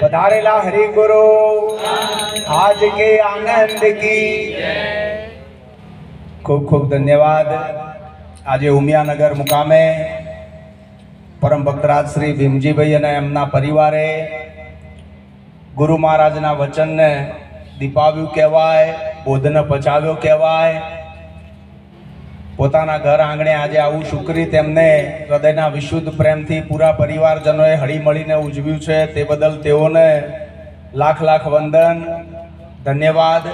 પધારેલા હરિગુરુ. આજ કે આનંદ કી. ખૂબ ખૂબ ધન્યવાદ. આજે ઉમિયાનગર મુકામે પરમ ભક્તરાજ શ્રી ભીમજીભાઈ અને એમના પરિવારે ગુરુ મહારાજના વચનને દીપાવ્યું કહેવાય, બોધને પચાવ્યો કહેવાય પોતાના ઘર આંગણે આજે આવું શુક્રી તેમને હૃદયના વિશુદ્ધ પ્રેમથી પૂરા પરિવારજનોએ હળી મળીને ઉજવ્યું છે. તે બદલ તેઓને લાખ લાખ વંદન, ધન્યવાદ.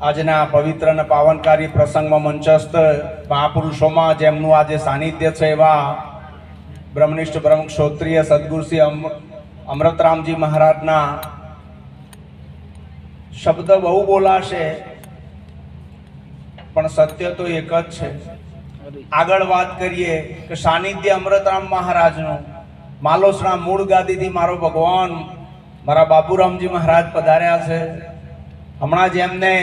આજના પવિત્ર અને પાવનકારી પ્રસંગમાં મંચસ્થ મહાપુરુષોમાં જેમનું આજે સાનિધ્ય છે એવા બ્રહ્મનિષ્ઠ બ્રહ્મ ક્ષોત્રિય સદગુરુશ્રી અમ અમૃતરામજી મહારાજના શબ્દ બહુ બોલાશે. પણ સત્ય તો એક જ છે. આગળ વાત કરીએ કે સાનિધ્ય અમૃતરામ મહારાજનું. માલોસના મૂળ ગાદીથી મારો ભગવાન મારા બાપુરામજી મહારાજ પધાર્યા છે. હમણાં જેમને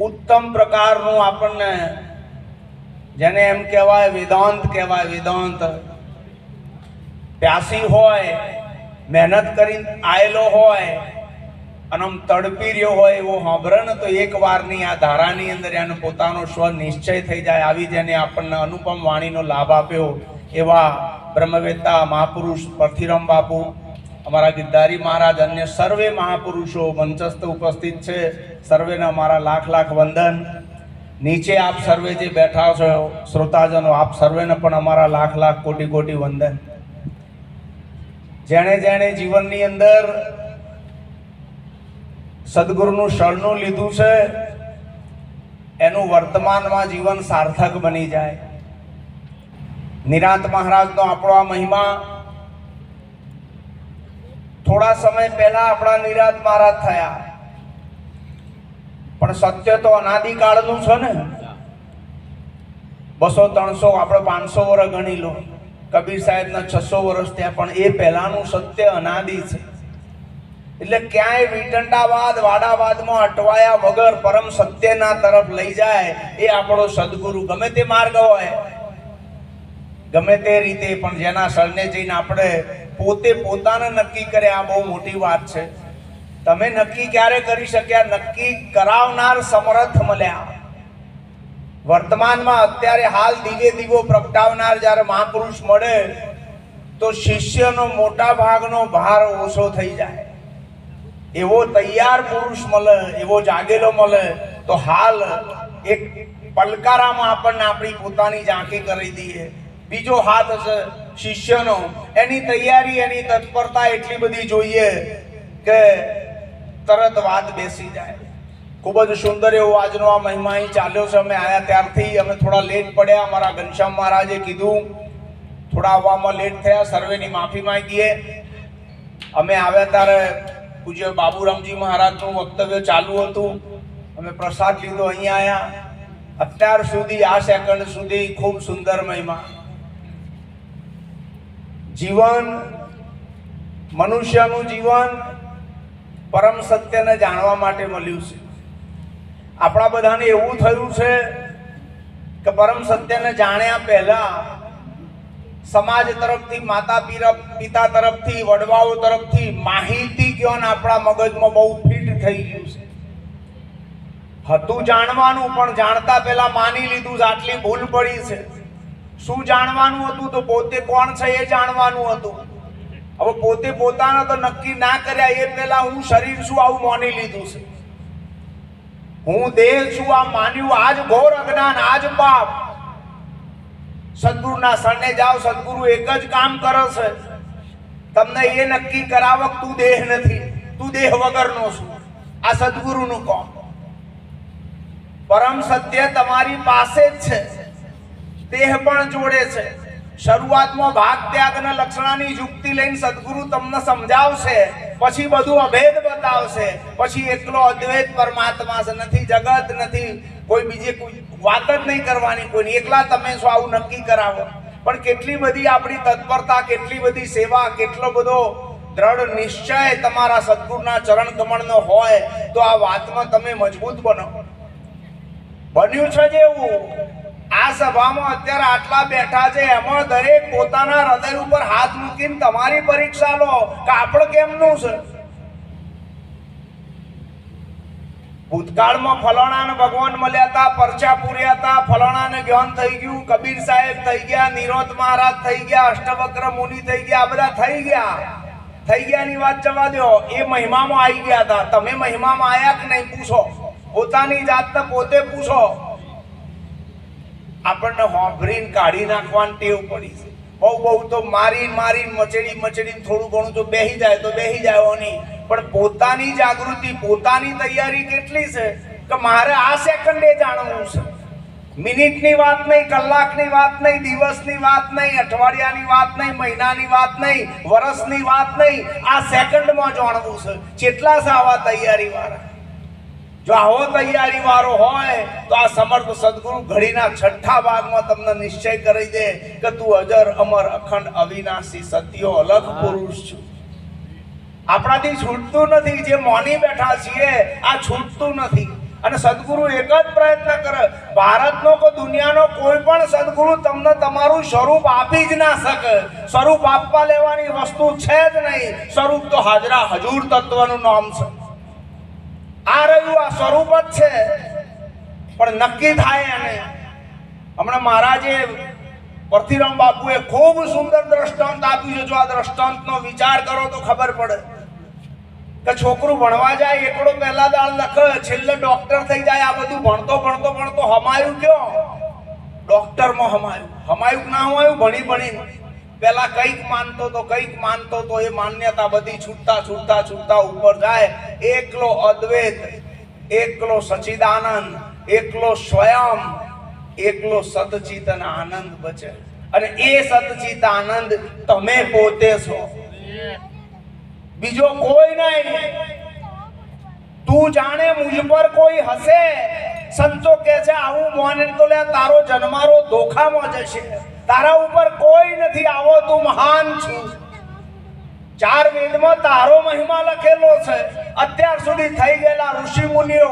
ઉત્તમ પ્રકારનું આપણને જેને એમ કહેવાય વેદાંત કહેવાય, વેદાંત. પ્યાસી હોય, મહેનત કરી આયેલો હોય અને આમ તડપી રહ્યો હોય એવો સાંભળે ને તો એક વારની આ ધારાની અંદર એનો પોતાનો સ્વ નિશ્ચય થઈ જાય, આવી જેને આપણને અનુપમ વાણીનો લાભ આપ્યો એવા બ્રહ્મવેતા મહાપુરુષ પરથીરામ બાપુ, અમારા ગિરધારી મહારાજ અન્ય સર્વે મહાપુરુષો મંચસ્થ ઉપસ્થિત છે, સર્વેને અમારા લાખ લાખ વંદન. નીચે આપ સર્વે જે બેઠા છો, શ્રોતાજનો, આપ સર્વેને પણ અમારા લાખ લાખ કોટી કોટી વંદન. જેણે જેણે જીવનની અંદર સદગુરુનું શરણું લીધું છે, એનું વર્તમાનમાં જીવન સાર્થક બની જાય. નિરાંત મહારાજનો આપણો આ મહિમા. થોડા સમય પહેલા આપણા નિરાંત મહારાજ થયા. પણ સત્ય તો અનાદિકાળનું છે ને? બસો ત્રણસો, આપણે પાંચસો વર્ષ ગણી લો. કબીર સાહેબના છસો વર્ષ થયા, પણ એ પહેલાનું સત્ય અનાદિ છે. એટલે ક્યાંય વિટંડાવાદ વાડાવાદમાં અટવાયા વગર પરમ સત્યના તરફ લઈ જાય એ આપણો સદગુરુ ગમે તે માર્ગ હોય. ગમે તે રીતે પણ જેના શરણે જઈને આપણે પોતે પોતાને નક્કી કરે, આ બહુ મોટી વાત છે. તમે નક્કી ક્યારે કરી શક્યા? નક્કી કરાવનાર સમર્થ મળ્યા. વર્તમાનમાં અત્યારે હાલ દીવે દીવો પ્રગટાવનાર જ્યારે મહાપુરુષ મળે, તો શિષ્યનો મોટા ભાગનો ભાર ઓછો થઈ જાય. એવો તૈયાર પુરુષ મળે, એવો જાગેલો મળે, તો હાલ એક પલકારામાં આપણને આપણી પોતાની ઝાંખી કરી દઈએ. બીજો હાથ હશે શિષ્યનો. એની તૈયારી, એની તત્પરતા એટલી બધી જોઈએ કે તરત વાત બેસી જાય. ખૂબ જ સુંદર એવો આજનો આ મહિમા અહીં ચાલ્યો છે. અમે આવ્યા ત્યારથી, અમે થોડા લેટ પડ્યા. અમારા ઘનશ્યામ મહારાજે કીધું, થોડા આવવામાં લેટ થયા, સર્વેની માફી માંગીએ. અમે આવ્યા ત્યારે પૂજ્ય બાબુરામજી મહારાજનું વક્તવ્ય ચાલુ હતું. અમે પ્રસાદ લીધો અહીંયા આવ્યા અત્યાર સુધી, આ સેકન્ડ સુધી ખૂબ સુંદર મહિમા જીવન, મનુષ્યનું જીવન પરમ સત્યને જાણવા માટે મળ્યું છે. આપણા બધાને એવું થયું છે કે પરમ સત્યને જાણ્યા પહેલા સમાજ તરફથી, માતા પિતા તરફથી, વડવાઓ તરફથી માહિતી જ્ઞાન આપણા મગજમાં બહુ ફિટ થઈ ગયું છે. હતું જાણવાનું, પણ જાણતા પહેલા માની લીધું આટલી ભૂલ પડી છે. શું જાણવાનું હતું? તો પોતે કોણ છે એ જાણવાનું હતું. હવે પોતે પોતાના તો નક્કી ના કર્યા, એ પહેલા હું શરીર શું આવું માની લીધું છે? હું દેહ છું આ માન્યું? આજ ઘોર અજ્ઞાન, આજ પાપ. સદગુરુના શરણે જાઓ, સદગુરુ એક જ કામ કરે છે. તમને એ નક્કી કરાવક તું દેહ નથી, તું દેહ વગરનો છું. આ સદગુરુનું કોમ. પરમ સત્ય તમારી પાસે જ છે. દેહ પણ જોડે છે. શરૂઆતમાં ભાગ ત્યાગના લક્ષણાની યુક્તિ લઈને સદગુરુ તમને સમજાવશે, પછી બધું અભેદ બતાવશે, પછી એકલો અદ્વૈત પરમાત્મા છે. નથી જગત, નથી કોઈ બીજી કોઈ વાત જ નહીં કરવાની કોઈ એકલા તમે શું આવું નક્કી કરાવો. પણ કેટલી બધી આપણી તત્પરતા, કેટલી બધી સેવા, કેટલો બધો દ્રઢ નિશ્ચય તમારા સદગુરુના ચરણ કમળનો હોય, તો આ વાતમાં તમે મજબૂત બનો. બન્યું છે જેવું. આ સભામાં અત્યારે આટલા બેઠા છે, એમાં દરેક પોતાના હૃદય ઉપર હાથ મૂકીને તમારી પરીક્ષા લો. કે આપણે કેમનું છે? ભૂતકાળમાં ફલાણાને ભગવાન મળ્યા હતા, પરચા પૂર્યા હતા, ફલાણાને જ્ઞાન થઈ ગયું, કબીર સાહેબ થઈ ગયા, નિરોધ મહારાજ થઈ ગયા, અષ્ટવક્ર મુનિ થઈ ગયા, આ બધા થઈ ગયા. થઈ ગયાની વાત જવા દો, એ મહિમામાં આવી ગયા હતા. તમે મહિમામાં આવ્યા કે નહીં, પૂછો. પોતાની જાતને પોતે પૂછો. આપણને હોભરીને કાઢી નાખવાની ટેવ પડી છે. બહુ બહુ તો મારી મારી મચડી, મચડીને થોડું ઘણું તો બેહી જાય, તો બેહી જાય નહીં. પણ પોતાની જાગૃતિ, પોતાની તૈયારી કેટલી છે કે મારે આ સેકન્ડે જાણવું છે. મિનિટની વાત નહીં, કલાકની વાત નહીં, દિવસની વાત નહીં, અઠવાડિયાની વાત નહીં, મહિનાની વાત નહીં, વર્ષની વાત નહીં, આ સેકન્ડમાં જાણવું છે. કેટલા છે આવા તૈયારી વાળા જો આવો તૈયારી વાળો હોય તો આ સમર્થ સદગુરુ ઘડીના છઠ્ઠા ભાગમાં તમને નિશ્ચય કરી દે કે તું અજર અમર અખંડ અવિનાશી સત્યો અલગ પુરુષ છું. આપણાથી છૂટતું નથી જે મોની બેઠા છીએ આ છૂટતું નથી. અને સદગુરુ એક જ પ્રયત્ન કરે ભારતનો કે દુનિયાનો કોઈ પણ સદગુરુ તમને તમારું સ્વરૂપ આપી જ ના શકે. સ્વરૂપ આપવા લેવાની વસ્તુ છે જ નહીં. સ્વરૂપ તો હાજરા હજૂર તત્વનું નામ છે. આ રહ્યું, આ સ્વરૂપ જ છે. પણ નક્કી થાય એને. હમણાં મહારાજે પરથીરામ બાપુએ ખૂબ સુંદર દ્રષ્ટાંત આપ્યું છે. જો આ દ્રષ્ટાંતનો વિચાર કરો તો ખબર પડે કે છોકરું ભણવા જાય, એકડો પહેલા દાળ લખ, છેલ્લે ડોક્ટર થઈ જાય, આ બધું ભણતો ભણતો ભણતો, હમાયું કયો? ડોક્ટરમાં હમાયું. હમાયું ના હમાયું, ભણી, ભણીને. પેલા કંઈક માનતો તો કંઈક માનતો તો એ માન્યતા બધી છૂટતા છૂટતા છૂટતા ઉપર જાય. એકલો અદ્વૈત, એકલો સચિદાનંદ, એકલો સ્વયં, એકલો સતચિત આનંદ બચે. અને એ સતચિત આનંદ તમે પોતે છો. બીજો કોઈ નહીં. તું જાણે મુજ પર કોઈ હશે. સંતો કે છે, આવું મોને તો લે તારો જન્મારો ધોખામાં જશે. તારા ઉપર કોઈ નથી આવો તું મહાન છું. ચાર વેદમાં તારો મહિમા લખેલો છે. અત્યાર સુધી થઈ ગયેલા ઋષિ મુનિઓ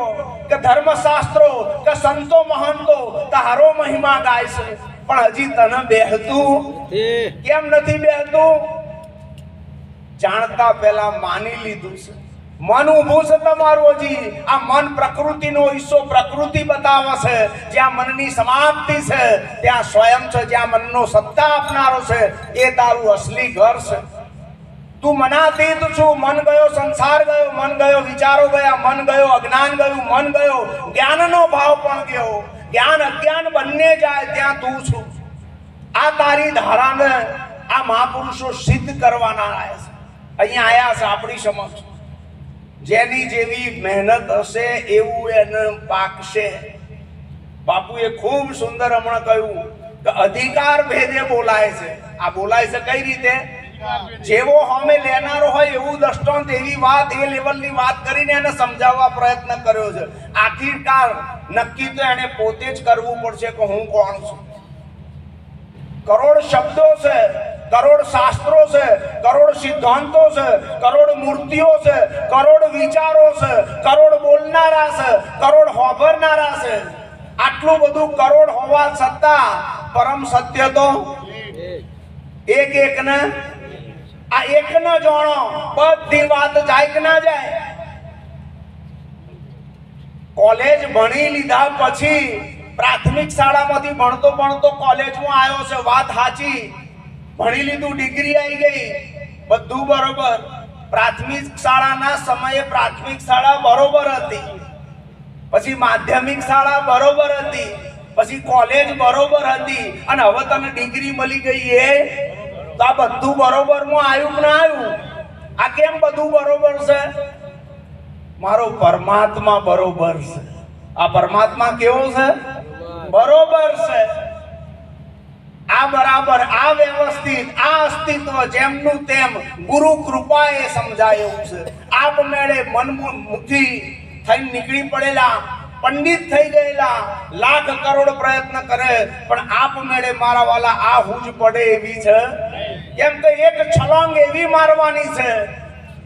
કે ધર્મશાસ્ત્રો કે સંતો મહંતો તારો મહિમા ગાય છે. પણ હજી તને બેહતું કેમ નથી બેહતું? જાણતા પહેલા માની લીધું છે. મન ઊભું છે તમારું હજી. આ મન પ્રકૃતિનો હિસ્સો પ્રકૃતિ બતાવે છે. જ્યાં મનની સમાપ્તિ છે, ત્યાં સ્વયં છે, જ્યાં મનનો સત્તા આપનારો છે, એ તારું અસલી ઘર છે. તું મનાતીત છું. મન ગયો, સંસાર ગયો, મન ગયો, વિચારો ગયા, મન ગયો, અજ્ઞાન ગયું, મન ગયો. જ્ઞાનનો ભાવ પણ ગયો. જ્ઞાન અજ્ઞાન બંને જાય, ત્યાં તું છું. આ તારી ધારાને આ મહાપુરુષો સિદ્ધ કરવાના આવ્યા છે. અહીંયા આવ્યા છે આપણી સમક્ષ. જેની જેવી મહેનત હશે એવું એને પાકશે. બાપુએ ખૂબ સુંદર હમણાં કહ્યું કે અધિકાર ભેદે બોલાય છે. આ બોલાય છે કઈ રીતે? જેવો હોમે લેનારો હોય એવું દ્રષ્ટાંત એવી વાત એ લેવલની વાત કરીને એને સમજાવવા પ્રયત્ન કર્યો છે. આખિરકાર નક્કી તો એને પોતે જ કરવું પડશે કે હું કોણ છું. કરોડ શબ્દો છે. કરોડ શાસ્ત્રો છે, કરોડ સિદ્ધાંતો છે, કરોડ મૂર્તિઓ છે, કરોડ વિચારો છે, કરોડ બોલનારા છે, કરોડ હોભરનારા છે. આટલું બધું કરોડ હોવા છતાં પરમ સત્ય તો એક એક ને આ એક ન જાણો, બધી વાત જાય કે ના જાય. કોલેજ ભણી લીધા પછી પ્રાથમિક શાળામાંથી ભણતો ભણતો કોલેજમાં આવ્યો છે, વાત સાચી. ભણી લીધું ડિગ્રી આવી ગઈ. બધું બરોબર. પ્રાથમિક શાળાના સમયે પ્રાથમિક શાળા બરોબર હતી. પછી માધ્યમિક શાળા બરોબર હતી. પછી કોલેજ બરોબર હતી. અને હવે તને ડિગ્રી મળી ગઈ એ તો આ બધું બરોબરમાં આવ્યું ના આવ્યું? આ કેમ બધું બરોબર છે? મારો પરમાત્મા બરોબર છે. આ પરમાત્મા કેવો છે? બરોબર છે. આ બરાબર, આ વ્યવસ્થિત, આ અસ્તિત્વ જેમનું તેમ ગુરુ કૃપાએ સમજાય છે. આપમેળે મનમુખી થઈને નીકળી પડેલા, પંડિત થઈ ગયેલા, લાખ કરોડ પ્રયત્ન કરે, પણ આપમેળે મારા વાલા આ હુજ પડે એવી છે? કેમ કે એક છલાંગ એવી મારવાની છે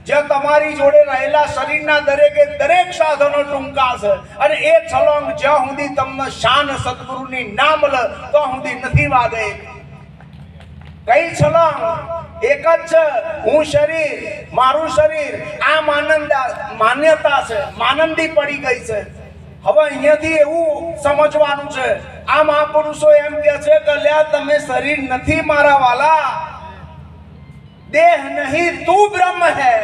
જે તમારી જોડે રહેલા શરીરના દરેકે દરેક સાધનો ટૂંકા છે અને એ છલોંગ જ્યાં સુધી તમને શાન સદગુરુની ના મળે તો સુધી નથી વાગે. કઈ છલોંગ? એક જ છે, હું શરીર, મારું શરીર, આ માનંદ, માન્યતા છે, માનંદી પડી ગઈ છે. હવે અહીંયાથી એવું સમજવાનું છે, આ મહાપુરુષો એમ કે છે કે, લ્યા, તમે શરીર નથી મારા વાલા. દેહ નહીં, તું બ્રહ્મ હે.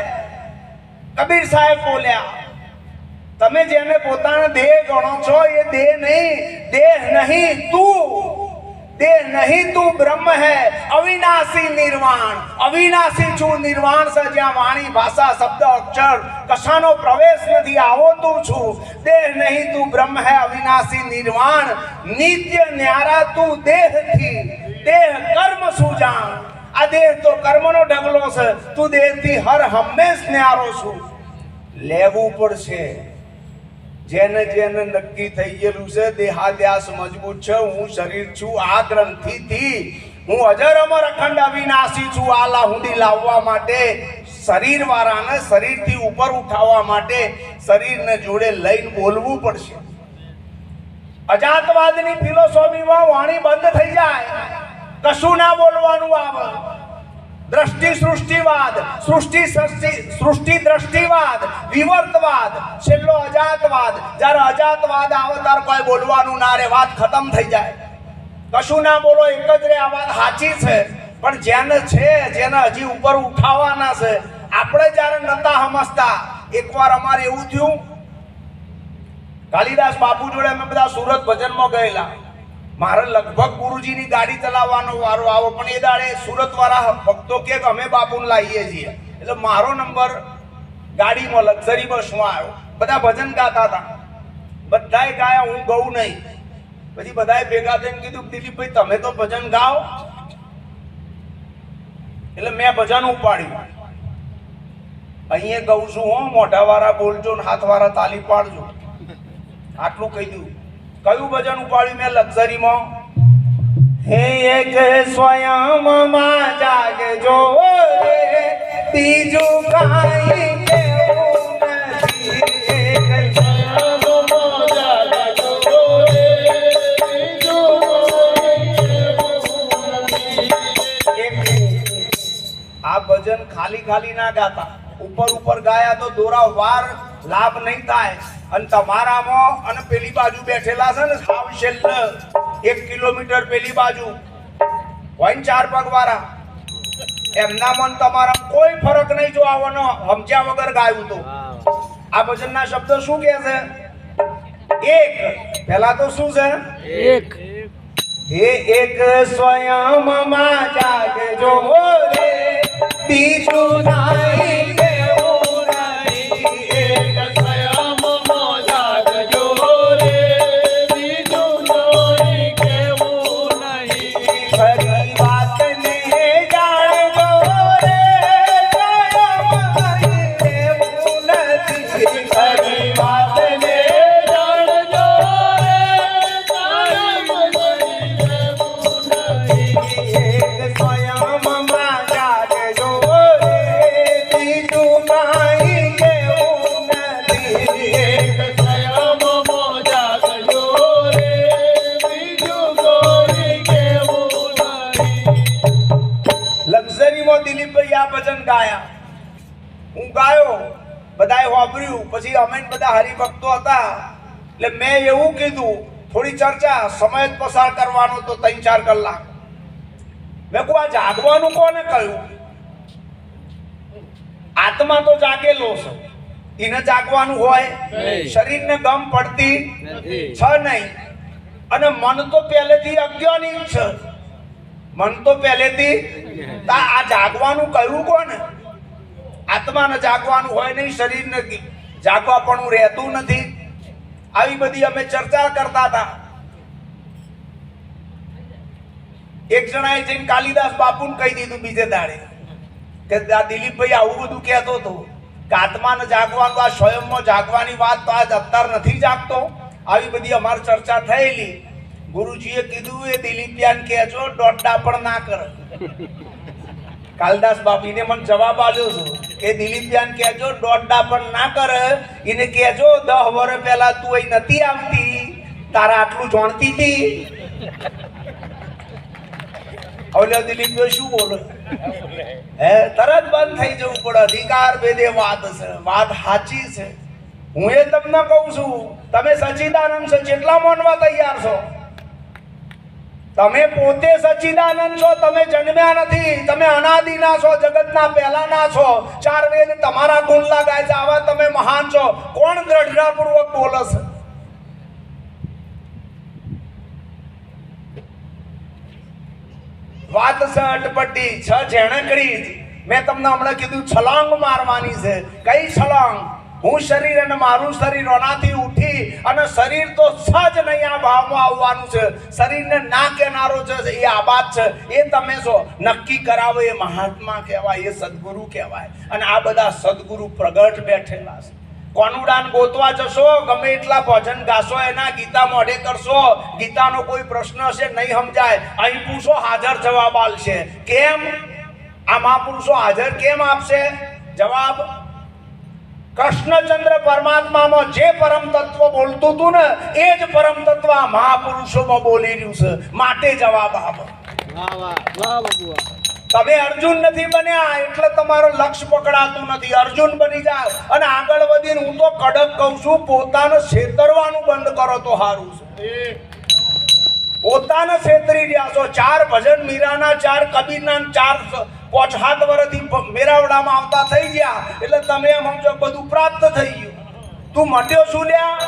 કબીર સાહેબ બોલ્યા, તમે જેને પોતાનો દેહ ગણો છો, એ દેહ નહીં દેહ નહીં, તું, દેહ નહીં, તું બ્રહ્મ હે. અવિનાશી નિર્વાણ, અવિનાશી છું, નિર્વાણ છે જ્યાં વાણી, ભાષા, શબ્દ, અક્ષર, કશાનો પ્રવેશ નથી, આવો તું છું. દેહ નહીં, તું બ્રહ્મ હે, અવિનાશી નિર્વાણ, નિત્ય ન્યારા તું દેહથી દેહ કર્મ શું જાણ આ દેહ તો કર્મનો ઢગલો છે. તું દેહથી હર હંમેશ ન્યારો છું. લેવું પડશે. જેને જેને નક્કી થઈ ગયેલું છે દેહાદ્યાસ મજબૂત છે. હું શરીર છું, આ ગ્રંથિથી હું અજર અમર અખંડ અવિનાશી છું. આ લાહુડી લાવવા માટે શરીર વાળાને શરીરથી ઉપર ઉઠાવવા માટે શરીરને જોડે લઈને બોલવું પડશે. અજાતવાદની ફિલોસોફીમાં વાણી બંધ થઈ જાય. કશું ના બોલવાનું આવે દ્રષ્ટિ સૃષ્ટિવાદ, સૃષ્ટિ સૃષ્ટિ દ્રષ્ટિવાદ, વિવર્તવાદ, છેલ્લો અજાતવાદ. જ્યારે અજાતવાદ આવે ત્યારે કોઈ બોલવાનું ના રે વાત ખતમ થઈ જાય. કશું ના બોલો એક જ રે આ વાત સાચી છે. પણ જેને છે, જેને હજી ઉપર ઉઠાવવાના છે, આપણે જ્યારે નતા સમજતા, એકવાર અમારે એવું થયું. કાલિદાસ બાપુ જોડે અમે બધા સુરત ભજનમાં ગયેલા. મારે લગભગ ગુરુજીની ગાડી ચલાવવાનો વારો આવો પણ એ દાડે સુરત વાળા ભક્તો કે અમે બાપુને લાવીએ છીએ. એટલે મારો નંબર ગાડીમાં, લક્ઝરી બસમાં આવ્યો. બધા ભજન ગાતા હતા. બધાએ ગાયા, હું ગઉં નહીં. પછી બધાએ ભેગા થઈને કીધું દિલીપભાઈ તમે તો ભજન ગાઓ. એટલે મેં ભજન ઉપાડ્યું. અહીંયા ગઉં છું હો, મોઢાવાળા બોલજો ને હાથવાળા તાલી પાડજો. આટલું કહી દઉં. કયું ભજન ઉપાડ્યું મેં લક્ઝરીમાં? હે એક સ્વયંમાં જાગજો રે બીજું કાંઈ કેવું નથી. આ ભજન ખાલી ખાલી ના ગાતા. ઉપર ઉપર ગાયા તો દોરા વાર લાભ નહીં થાય. અને તમારામાં અને પેલી બાજુ બેઠેલા છે ને સાવ છેલ્લે એક કિલોમીટર પેલી બાજુ. હોય ચાર પગ વાળા એમના મન તમારા કોઈ ફરક નહીં જો આવવાનો સમજ્યા વગર ગાયું તો. આ ભજનના શબ્દ શું કહે છે? એક. પેલા તો શું છે? એક. હે એક સ્વયં સ્વયંમાં જાગજો રે બીજું નાઈ ગાયા. હું ગાયો બધાએ વાપર્યું. પછી અમે બધા હરિભક્તો હતા. એટલે મેં એવું કીધું થોડી ચર્ચા સમય પસાર કરવાનો તો ત્રણ ચાર કલાક. મેં કહું આ જાગવાનું કોને કહ્યું? આત્મા તો જાગેલો છે. એને જાગવાનું હોય. શરીરને ગમ પડતી છે નહીં. અને મન તો પહેલેથી અજ્ઞાની છે. મન તો પહેલેથી આ જાગવાનું કહ્યું કોને આત્માને જાગવાનું હોય નહીં શરીરને જાગવા પણ રહેતું નથી. આવી બધી અમે ચર્ચા કરતા હતા. એક જણાએ જઈને કાલિદાસ બાપુને કહી દીધું બીજે દાડે કે દિલીપભાઈ આવું બધું કહેતો હતો કે આત્માને જાગવાનું, આ સ્વયંમાં જાગવાની વાત તો આજ અત્યાર નથી જાગતો. આવી બધી અમારી ચર્ચા થયેલી. ગુરુજીએ કીધું, એ દિલીપિયાને કહેજો દોડડા પણ ના કરે. કાલદાસ બાપીને મને જવાબ આપ્યો છું કે દિલીપ જાન કહેજો દોડડા પણ ના કરે. એને કહેજો દહ વર્ષ પહેલા તું અહીં નથી આવતી, તારા આટલું જાણતી હતી હવે દિલીપ શું બોલો? હે, તરત બંધ થઈ જવું પડે, અધિકાર ભેદે વાત છે, વાત સાચી છે. હું એ તમને કહું છું, તમે સચિદાનંદ છો, જેટલા માનવા તૈયાર છો તમે પોતે સચ્ચિદાનંદ છો, તમે જન્મ્યા નથી, તમે અનાદિના છો, જગતના પહેલાના છો. ચાર વેદ તમારા ગુણ લાગાય છે, આવા તમે મહાન છો. કોણ દ્રઢતાપૂર્વક બોલે છે? વાત છે અટપટી, છ જેણકડી જ. મેં તમને હમણાં કીધું, છલાંગ મારવાની છે. કઈ છલાંગ? હું શરીર અને મારું શરીર ઓનાથી ઉઠી અને શરીર તો સજ નહીં, આ ભાવમાં આવવાનું છે. શરીરને ના કહેનારો છે, એ આબાદ છે. એ તમે છો. નક્કી કરાવો, એ મહાત્મા કહેવાય, એ સદગુરુ કહેવાય. અને આ બધા સદગુરુ પ્રગટ બેઠેલા છે. કોનુડાન ગોતવા જશો, ગમે એટલા ભજન ગાશો, એના ગીતા મોઢે કરશો. ગીતાનો કોઈ પ્રશ્ન હશે, નહીં સમજાય. અહીં પૂછો, હાજર જવાબ આલશે કેમ? આ મહાપુરુષો હાજર કેમ આપશે? જવાબ કૃષ્ણચંદ્ર પરમાત્મામાં જે પરમ તત્વ બોલતું હતું ને એ જ પરમ તત્વ આ મહાપુરુષોમાં બોલી રહ્યું છે. માટે જવાબ આપો. તમે અર્જુન નથી બન્યા એટલે તમારું લક્ષ્ય પકડાતું નથી. અર્જુન બની જાવ અને આગળ વધીને હું તો કડક કહું છું પોતાને છેતરવાનું બંધ કરો તો સારું છે. પોતાને છેતરી રહ્યા છો. ચાર ભજન મીરાના ચાર કબીરના ચાર પાંચ સાત વર્ષથી મેરાવડામાં આવતા થઈ ગયા. એટલે તમે એમ સમજો બધું પ્રાપ્ત થઈ ગયું. તું મટ્યો શું લ્યા?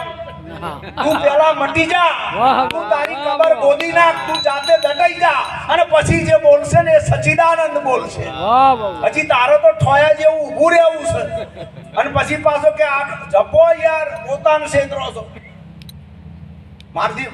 તું પેલા મટી જા. તું તારી કબર ગોદી નાખ તું જાતે દટાઈ જા. અને પછી જે બોલશે ને એ સચિદાનંદ બોલશે. પછી તારો તો ઠોયા જેવું ઊભું રહેવું છે. અને પછી પાછો કે આ જપો યાર પોતાનો છેતરો છો મારથી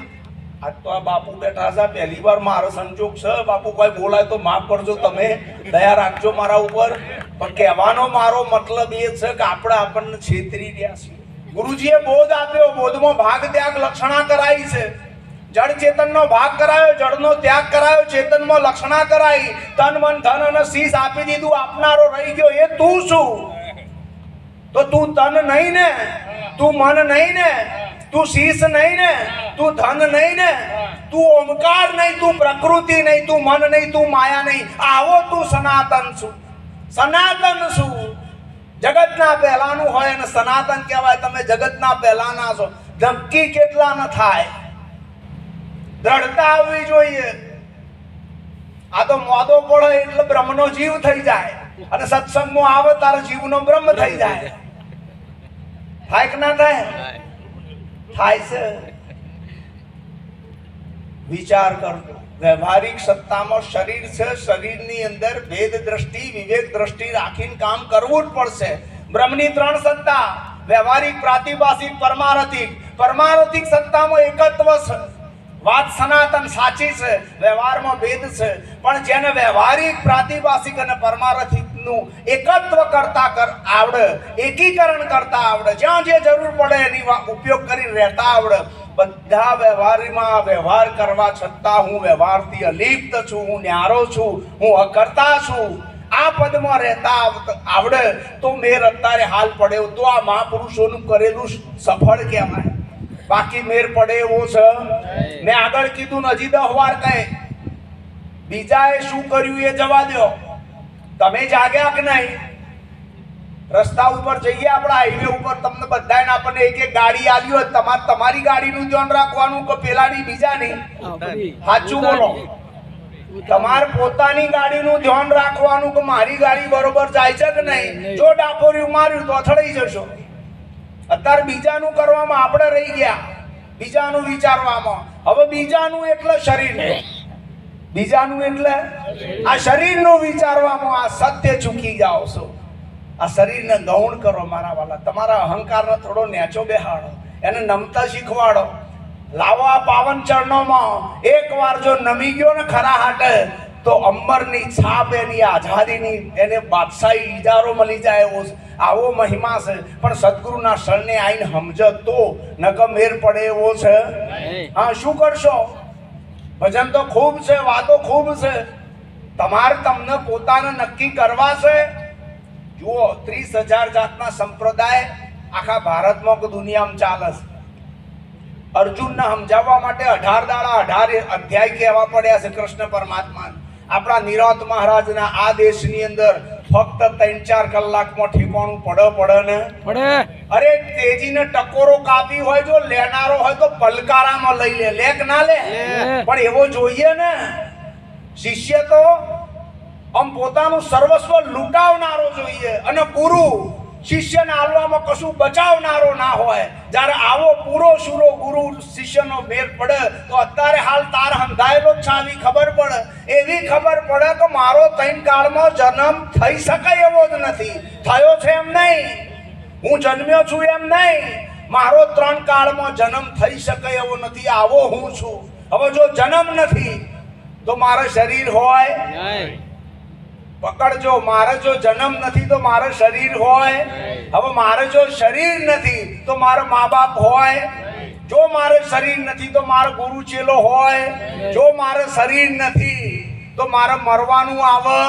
આજ તો આ બાપુ બેઠા છે પહેલી વાર મારો સંજોગ છે. બાપુ કોઈ બોલાય તો માફ કરજો તમે. દયા રાખજો મારા ઉપર. પણ કહેવાનો મારો મતલબ એ છે કે આપણે આપણને છેતરી રહ્યા છીએ. ગુરુજીએ બોધ આપ્યો. બોધમાં ભાગ ત્યાગ લક્ષણા કરાઈ છે. જળ ચેતનનો ભાગ કરાયો, જળનો ત્યાગ કરાયો, ચેતનમાં લક્ષણા કરાઈ. તન, મન, ધન અને શીશ આપી દીધું. આપનારો રહી ગયો. એ તું શું તો તું તન નહીં ને? તું મન નહીં ને? તું શીશ નહીં ને? તું ધન નહીં ને તું ઓમકાર નહીં તું પ્રકૃતિ નહીં તું મન નહીં તું માયા નહીં. આવો તું સનાતન છું. સનાતન છું. જગતના પહેલાનું હોય અને સનાતન કહેવાય. તમે જગતના પહેલાના છો. ધમકી કેટલા ન થાય. દ્રઢતા આવવી જોઈએ. આ તો મોદો પડે એટલે બ્રહ્મનો જીવ થઈ જાય. અને સત્સંગમાં આવે તારો જીવનો બ્રહ્મ થઈ જાય. થાય કે ના થાય. થાય છે. વિચાર કરજો. વ્યવહારિક સત્તામાં શરીર છે, શરીરની અંદર ભેદ દ્રષ્ટિ, વિવેક દ્રષ્ટિ રાખીને કામ કરવું જ પડશે. બ્રહ્મની ત્રણ સત્તા, વ્યવહારિક, પ્રાતિભાષિક, પરમારથિક. પરમારથિક સત્તામાં એકત્વ છે વાત સનાતન સાચી છે, વ્યવહારમાં ભેદ છે. પણ જેને વ્યવહારિક, પ્રાતિભાષિક અને પરમારથિકનું એકત્વ કરતા કર, આવડે, એકીકરણ કરતા આવડે, જ્યાં જે જરૂર પડે એની ઉપયોગ કરી રહેતા આવડે. બધા વ્યવહારમાં વ્યવહાર કરવા છતાં હું વ્યવહારથી અલિપ્ત છું, હું ન્યારો છું, હું અકર્તા છું. આ પદમાં રહેતા આવડે તો મેર અત્યારે હાલ પડ્યો તો આ મહાપુરુષોનું કરેલું સફળ કહેવાય. બાકી મેર પડે એવો છે? મેં આગળ કીધું હજી દહ કહે. બીજાએ શું કર્યું એ જવા દો. તમે જાગ્યા કે નહીં? રસ્તા ઉપર જઈએ આપણા હાઈવે ઉપર તમને બધાને આપણને એક એક ગાડી આવી હોય તમારે તમારી ગાડીનું ધ્યાન રાખવાનું કે પેલાની બીજાની? સાચું બોલો. તમારે પોતાની ગાડીનું ધ્યાન રાખવાનું કે મારી ગાડી બરોબર જાય છે કે નહીં? જો ડાકોર્યું માર્યું તો અથડાઈ જશો. અત્યારે બીજાનું કરવામાં આપણે રહી ગયા. બીજાનું વિચારવામાં. હવે બીજાનું એટલે શરીર. બીજાનું એટલે આ શરીરનું વિચારવામાં આ સત્ય ચૂકી જાઓ છો. આ શરીરને ગૌણ કરો મારા વાલા. તમારા અહંકારનો થોડો નેચો બેહાડો. એને નમતા શીખવાડો. લાવો પાવન ચરણોમાં. એકવાર જો નમી ગયો ને ખરા હાટે તો અંબરની છાપ એની આઝાદીની એને બાદશાહી ઇજારો મળી જાય એવો આવો મહિમા છે. પણ સદગુરુના શરણે આવીને સમજ તો નકમેર પડે એવો છે. હા શું કરશો? ભજન તો ખૂબ છે વાતો ખૂબ છે. તમારે તમને પોતાને નક્કી કરવા છે? જુઓ ત્રીસ હજાર જાતના સંપ્રદાય આખા ભારતમાં કે દુનિયામાં ચાલે છે. અર્જુનને સમજાવવા માટે અઢાર દાડા અઢાર અધ્યાય કહેવા પડ્યા છે કૃષ્ણ પરમાત્મા આપણા નિરોત મહારાજના આ દેશની અંદર ફક્ત ત્રણ ચાર કલાકમાં ઠેકાણું પડે પડે ને? પડે. અરે તેજીને ટકોરો કાપી હોય જો લેનારો હોય તો પલકારામાં લઈ લે. લેક ના લે. લે. પણ એવો જોઈએ ને. શિષ્ય તો આમ પોતાનું સર્વસ્વ લૂંટાવનારો જોઈએ અને ગુરુ શિષ્યને હાલવામાં કશું બચાવનારો ના હોય. જ્યારે આવો પૂરો સુરો ગુરુ શિષ્યનો મેળ પડે, તો અત્યારે હાલ તાર હંધાયેલો જ છે ખબર પડે. એવી ખબર પડે કે મારો ત્રણ કાળમાં જન્મ થઈ શકાય એવો જ નથી. થયો છે એમ નહીં. હું જન્મ્યો છું એમ નહીં. મારો ત્રણ કાળમાં જન્મ થઈ શકે એવો નથી. આવો હું છું. હવે જો જન્મ નથી, તો મારે શરીર હોય? પકડજો મારે જો જન્મ નથી તો મારે શરીર હોય. હવે મારે જો શરીર નથી તો મારે મા બાપ હોય. જો મારે શરીર નથી તો મારો ગુરુ ચેલો હોય. જો મારે શરીર નથી તો મારે મરવાનું આવે.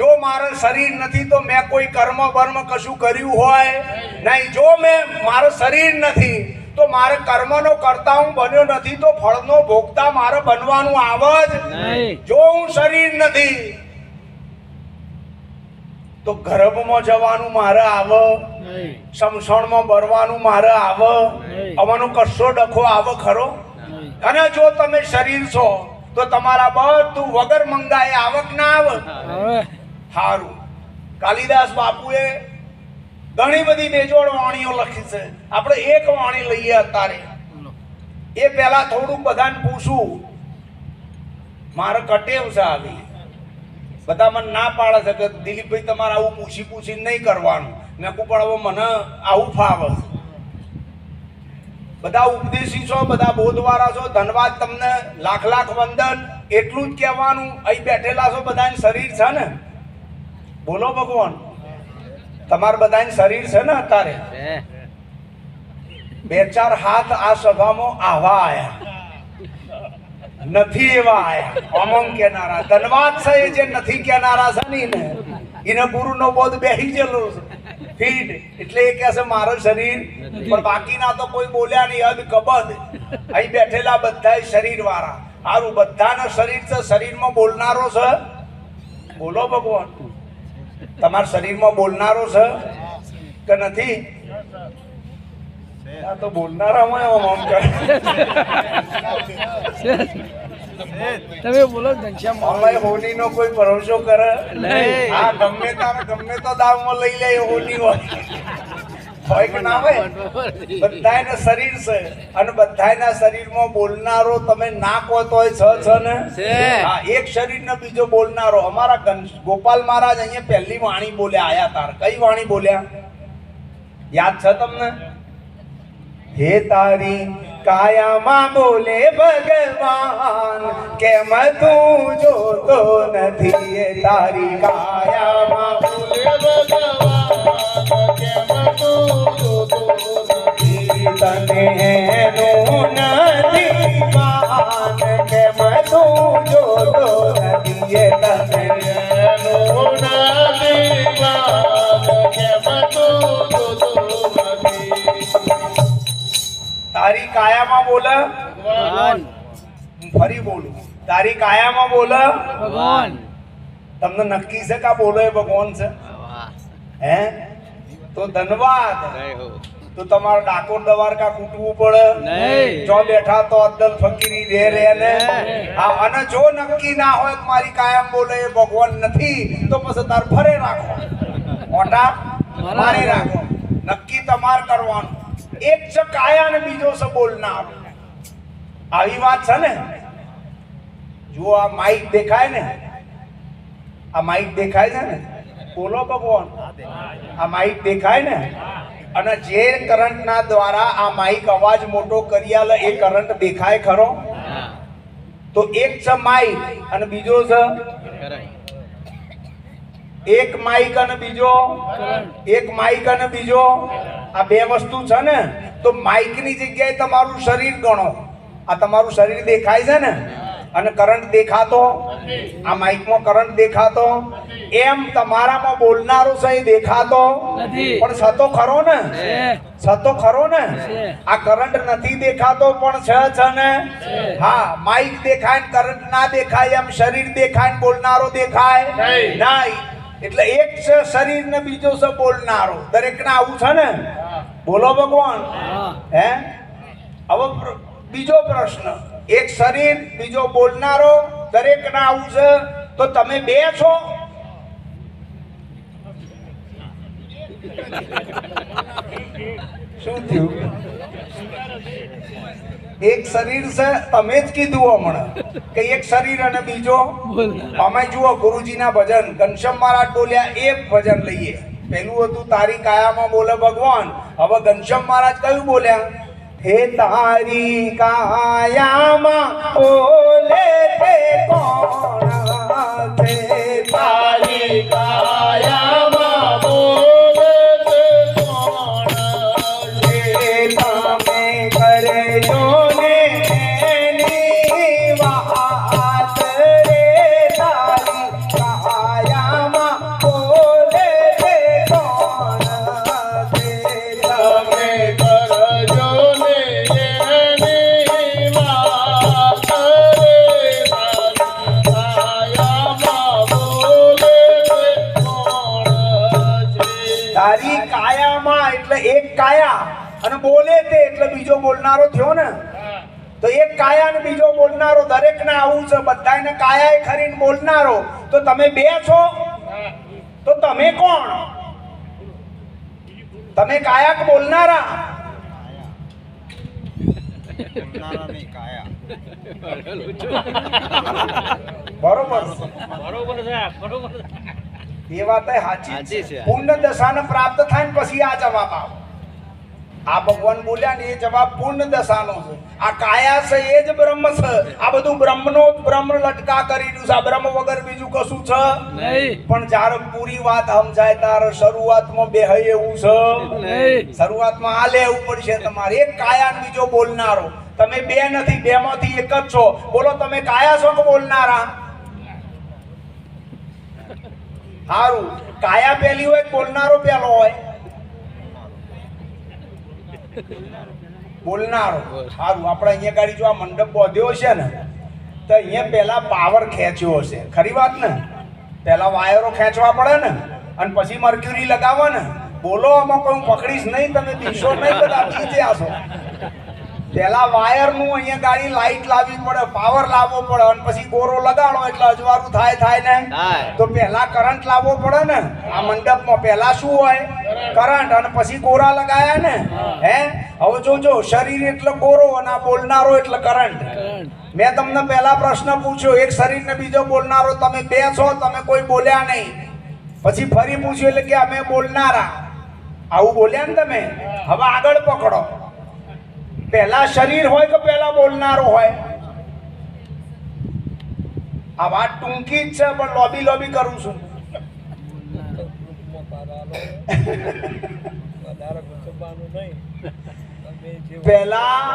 જો મારે શરીર નથી તો મેં કોઈ કર્મ બર્મ કશું કર્યું હોય. નહીં જો મેં મારું શરીર નથી તો મારે કર્મનો કરતા હું બન્યો નથી તો ફળનો ભોગતા મારે બનવાનું આવે જ જો હું શરીર નથી તો ગર્ભમાં જવાનું મારે આવ. સમસણમાં બરવાનું મારે આવ. અમારો કશો ડખો આવે ખરો? અને જો તમે શરીર છો તો તમારા બધું વગર મંગાએ આવક ના આવે. સારું કાલિદાસ બાપુએ ઘણી બધી બેજોડ વાણીઓ લખી છે. આપણે એક વાણી લઈએ અત્યારે. એ પહેલા થોડુંક બધાને પૂછું. મારે કટેવ છે આવી. બધા મને ના પાડે છે કે દિલીપભાઈ તમારે આવું પૂછી પૂછી નહીં કરવાનું. મેં કહું પણ હવે મને આવું ફાવે છે. બધા ઉપદેશી છો બધા બોધવાળા છો ધન્યવાદ તમને લાખ લાખ વંદન. એટલું જ કહેવાનું અહીં બેઠેલા છો બધાને શરીર છે ને? બોલો ભગવાન. તમારે બધાને શરીર છે ને અત્યારે? બે ચાર હાથ આ સભામાં આવા આયા. નથી એવા આયા. અમમ કેનારા ધનવાદ છે જે નથી કેનારા છે ને એને ગુરુ ગુરુનો બોધ બેહી ગયેલો છે. ફીટ એટલે એ કહે છે, મારું શરીર પણ બાકીના તો કોઈ બોલ્યા નહીં અદ કબદ અહીં બેઠેલા બધા શરીર વાળા સારું બધાના શરીર છે, શરીરમાં બોલનારો છે. બોલો ભગવાન. તમારા શરીરમાં બોલનારો છે કે નથી? આ તો બોલનારામાં એવો મમ કરે. તમે બોલો ઘનશ્યામ અમે હોલીનો કોઈ ભરોસો કરે? નહીં. હા ગમે તારે ગમે તો દાવમાં લઈ લે એ હોલી હોય. હોય કે ના હોય? બધાયના શરીર છે. અને બધાયના શરીરમાં બોલનારો તમે ના કહો તોય છ છ ને. હા એક શરીરનો બીજો બોલનારો. અમારા ગોપાલ મહારાજ અહીંયા પહેલી વાણી બોલ્યા આયા તાર. કઈ વાણી બોલ્યા? યાદ છે તમને? હે તારી કાયામાં બોલે ભગવાન, કેમ તું જોતો નથી? હે તારી કાયામાં બોલે ભગવાન, કેમ તું જોતો નથી? તને એનું નથી માન, કેમ તું જોતો નથી? તને તારી કાયામાં બોલે. ભગવાન. હું ફરી બોલું. તારી કાયામાં બોલે. ભગવાન. તમને નક્કી છે કે બોલો એ ભગવાન છે? હે? તો ધન્યવાદ. તો તમારે ડાકોર દવારકા કૂટવું પડે. નહીં. જો બેઠા તો અદલ ફકીરી રે રે ને. અને જો નક્કી ના હોય મારી કાયમ બોલે એ ભગવાન નથી તો પછી તાર ફરે રાખો. મોટા મારી રાખો. નક્કી તમાર કરવાનું. એક છે કાયા ને બીજો છે બોલનાર આવી. વાત છે ને? જો આ માઈક દેખાય ને? આ માઈક દેખાય છે ને? બોલો ભગવાન. આ માઈક દેખાય ને? અને જે કરંટના દ્વારા આ માઈક અવાજ મોટો કરી આલે એ કરંટ દેખાય ખરો? તો એક છે માઈક અને બીજો છે? એક માઇક અને બીજો એક માઇક અને બીજો આ બે વસ્તુ છે ને તો માઈકની જગ્યાએ તમારું શરીર ગણો. આ તમારું શરીર દેખાય છે ને? અને કરંટ દેખાતો? આ માઇકમાં કરંટ દેખાતો? એમ તમારામાં બોલનારો છે એ દેખાતો. પણ સતો ખરો ને? સતો ખરો ને? આ કરંટ નથી દેખાતો પણ છે છે ને? હા માઇક દેખાય કરંટ ના દેખાય એમ શરીર દેખાય ને બોલનારો દેખાય? નહીં. એટલે એક છે શરીર ને બીજો છે બોલનારો. દરેક ને આવું છે ને? બોલો ભગવાન. હે. હવે બીજો પ્રશ્ન. એક શરીર બીજો બોલનારો દરેક ને આવું છે? તો તમે બે છો? શું થયું? એક શરીર છે તમે જ કીધું હમણાં. કે એક શરીર અને બીજો? અમે જુઓ ગુરુજીના ભજન. ઘનશ્યામ મહારાજ બોલ્યા એક ભજન લઈએ. પેલું હતું તારી કાયામાં બોલે ભગવાન. હવે ઘનશ્યામ મહારાજ કયું બોલ્યા? હે તારી કાયામાં બોલે તે કોણ? બોલનારો થયો ને તો એક કાયા ને બીજો બોલનારો દરેક ને આવું છે બધાને કાયા એ ખરીને બોલનારો. તો તમે બે છો? તો તમે કોણ? તમે કાયા કે બોલનારા? બરોબર. બરોબર બરોબર એ વાત સાચી છે. પૂર્ણ દશાને પ્રાપ્ત થાય ને પછી આ જવાબ આવે. આ ભગવાન બોલ્યા ને એ જવાબ પૂર્ણ દશાનો છે. આ કાયા છે એ જ બ્રહ્મ છે. આ બધું બ્રહ્મનો જ બ્રહ્મ લટકા કરી રહ્યું છે. આ બ્રહ્મ વગર બીજું કશું છે? નહીં. પણ જ્યારે પૂરી વાત સમજાય ત્યારે શરૂઆતમાં બે એવું છે. શરૂઆતમાં આ લેવું પડશે તમારે. એક કાયા બીજો બોલનારો. તમે બે નથી બે માંથી એક જ છો. બોલો તમે કાયા છો કે બોલનારા? સારું કાયા પેલી હોય બોલનારો પેલો હોય? બોલનારો. સારું, આપણે અહીંયા ગાડી જો આ મંડપ બાંધ્યો છે ને, તો અહીંયા પહેલાં પાવર ખેંચ્યો હશે. ખરી વાત ને? પહેલાં વાયરો ખેંચવા પડે ને, અને પછી મર્ક્યુરી લગાવો ને. બોલો, આમાં કોઈ પકડીશ નહીં, તમે દીશો નહીં, બધા બી જ્યાં છો વાયર વાયરનું અહીંયા ગાડી લાઈટ લાવવી પડે પાવર લાવવો પડે અને પછી ગોરો લગાડો એટલે અજવાળું થાય થાય ને. તો પેલા કરંટ લાવવો પડે ને. આ મંડપમાં પેલા શું હોય? કરંટ અને પછી ગોરા લગાયા ને. હે. હવે જોજો શરીર એટલે ગોરો અને આ બોલનારો એટલે કરંટ મેં તમને પહેલા પ્રશ્ન પૂછ્યો એક શરીર ને બીજો બોલનારો તમે બે છો તમે કોઈ બોલ્યા નહીં. પછી ફરી પૂછ્યું એટલે કે અમે બોલનારા. આવું બોલ્યા ને તમે? હવે આગળ પકડો. પહેલા શરીર હોય કે પહેલા બોલનારો હોય? આ વાત ટૂંકી જ છે, પણ લોબી લોબી કરું છું. પહેલા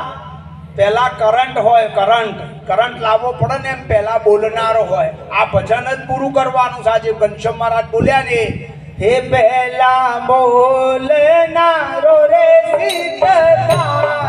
પહેલા કરંટ હોય, કરંટ. કરંટ લાવવો પડે ને એમ પહેલા બોલનારો હોય. આ ભજન જ પૂરું કરવાનું સાજે ઘનશ્યામ મહારાજ બોલ્યા ને, હે પહેલા બોલનારો રે સિદ્ધતાય